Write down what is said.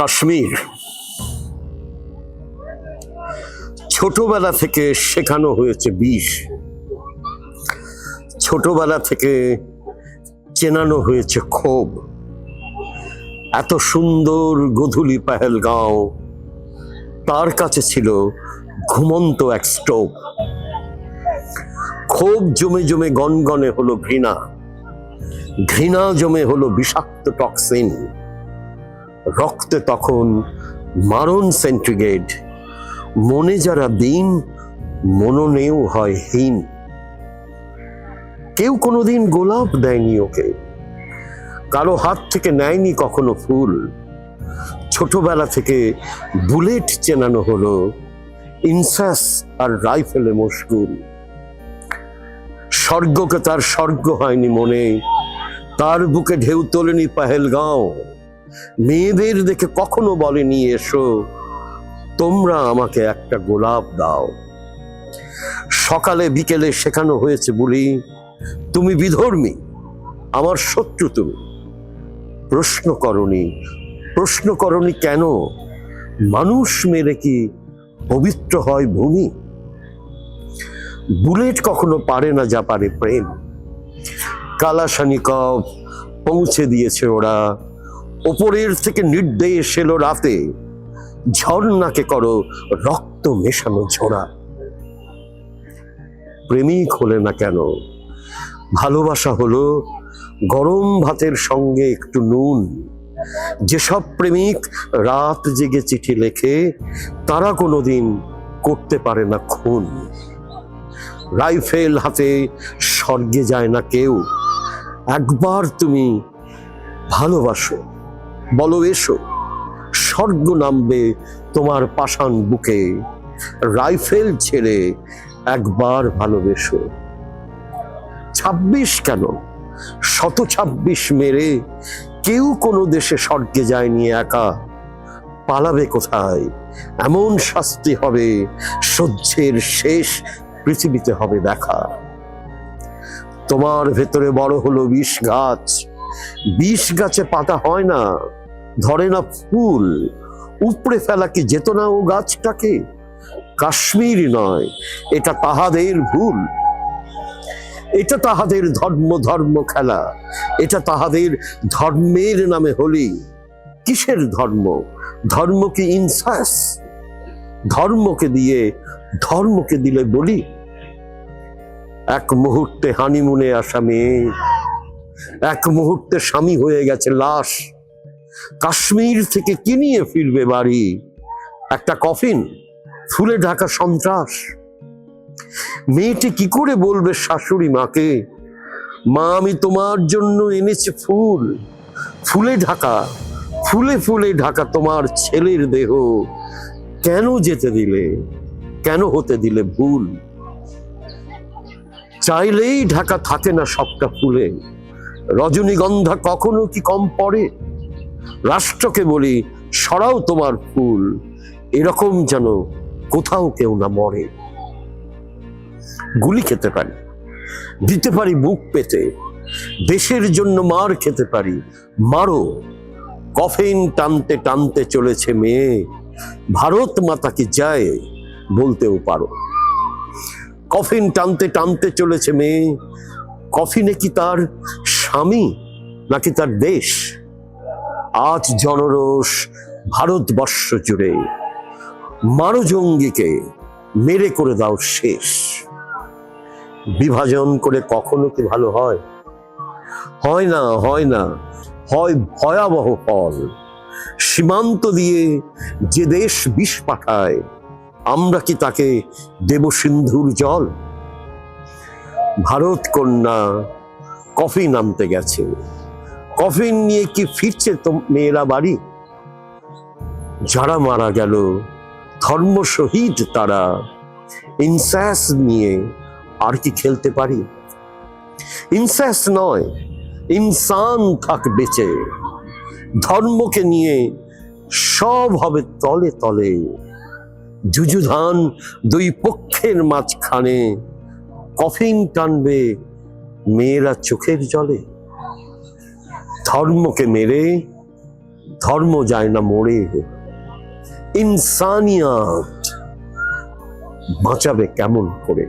কাশ্মীর। ছোটবেলা থেকে শেখানো হয়েছে বিষ ছোটবেলা থেকে চেনানো হয়েছে ক্ষোভ। এত সুন্দর গধুলি পাহেলগাঁও। তার কাছে ছিল ঘুমন্ত এক স্টোভ ক্ষোভ জমে জমে গনগনে হলো ঘৃণা। ঘৃণা জমে হলো বিষাক্ত টক্সিন। রক্তে তখন মারণ সেন্ট্রিগেড মনে যারা দিন, মননেও হয় হীন। কেউ কোনোদিন গোলাপ দেয়নি ওকে। কারও হাত থেকে নেয়নি কখনো ফুল। ছোটবেলা থেকে বুলেট চেনানো হলো ইনসাস আর রাইফেলে মুশকুল স্বর্গকে তার স্বর্গ হয়নি মনে, তার বুকে ঢেউ তোলেনি পাহেলগাঁও। মেয়েদের দেখে কখনো বলেনি, এসো, তোমরা আমাকে একটা গোলাপ দাও। সকালে, বিকেলে শেখানো হয়েছে বলি, তুমি বিধর্মী, আমার শত্রু তুমি। প্রশ্ন করনি প্রশ্ন করনি কেন? মানুষ মেরে কি পবিত্র হয় ভূমি? বুলেট কখনো পারে না যা পারে প্রেম। কালাসানিকভ পৌঁছে দিয়েছে ওরা। ওপরের থেকে নির্দেশ এলো রাতে। ঝর্ণাকে করো রক্ত মেশানো ঝোড়া প্রেমিক হলে না কেন? ভালোবাসা হলো গরম ভাতের সঙ্গে একটু নুন। যেসব প্রেমিক রাত জেগে চিঠি লেখে, তারা কোনোদিন করতে পারে না খুন। রাইফেল হাতে স্বর্গে যায় না কেউ। একবার তুমি ভালোবাসো। বলো এসো, স্বর্গ নামবে তোমার পাষাণ বুকে, রাইফেল ছেড়ে একবার ভালোবেসো। ছাব্বিশ কেন? শত ছাব্বিশ মেরে কেউ কোনো দেশে স্বর্গে যায়নি একা। পালাবে কোথায়? এমন শাস্তি হবে, সহ্যের শেষ পৃথিবীতে হবে দেখা। তোমার ভেতরে বড় হলো বিষ গাছ, বিষ গাছে পাতা হয় না। ধরে না ফুল, উপড়ে ফেলা কি যেত না ও গাছটাকে? কাশ্মীর নয়, এটা তাহাদের ভুল। এটা তাহাদের ধর্ম ধর্ম খেলা। এটা তাহাদের ধর্মের নামে হলি। কিসের ধর্ম? ধর্ম কি ইনসাস ধর্মকে দিয়ে ধর্মকে দিলে বলি। এক মুহূর্তে হানিমুনে আসা মেয়ে, এক মুহূর্তে স্বামী হয়ে গেছে লাশ। কাশ্মীর থেকে কি নিয়ে ফিরবে বাড়ি? একটা কফিন, ফুলে ঢাকা সন্ত্রাস। মেয়েটি কি করে বলবে শাশুড়ি মাকে? মা, আমি তোমার জন্য এনেছি ফুল। ফুলে ঢাকা, ফুলে ফুলে ঢাকা তোমার ছেলের দেহ। কেন যেতে দিলে? কেন হতে দিলে ভুল? চাইলেই ঢাকা থাকে না সবটা ফুলে। রজনীগন্ধা কখনো কি কম পড়ে? রাষ্ট্রকে বলি, সরাও তোমার ফুল। এরকম যেন কোথাও কেউ না মরে। গুলি খেতে পারি, দিতে পারি বুক পেতে, দেশের জন্য মার খেতে পারি। মারো, কফিন টানতে টানতে চলেছে মেয়ে, ভারত মাতা কি যায় বলতেও পারো। কফিন টানতে টানতে চলেছে মেয়ে, কফিনে কি তার স্বামী নাকি তার দেশ? আজ জনরোষ ভারতবর্ষ জুড়ে। মারো জঙ্গিকে মেরে করে দাও শেষ। বিভাজন করে কখনো কি ভালো হয়? হয় না হয় না। হয় ভয়াবহ ফল। সীমান্ত দিয়ে যে দেশ বিষ পাঠায়, আমরা কি তাকে দেব সিন্ধুর জল? ভারত কন্যা কফি নামতে গেছে। কফিন নিয়ে কি ফিরছে তো মেয়েরা বাড়ি? যারা মারা গেল, ধর্ম শহীদ তারা ইনসাস নিয়ে আর কি খেলতে পারি? ইনসাস নয়, ইনসান থাক বেঁচে, ধর্মকে নিয়ে সব হবে তলে তলে। যুযুধান দুই পক্ষের মাঝখানে কফিন টানবে মেয়েরা চোখের জলে। ধর্মকে মেরে ধর্ম যায় না মরে। ইনসানিয়াত বাঁচাবে কেমন করে?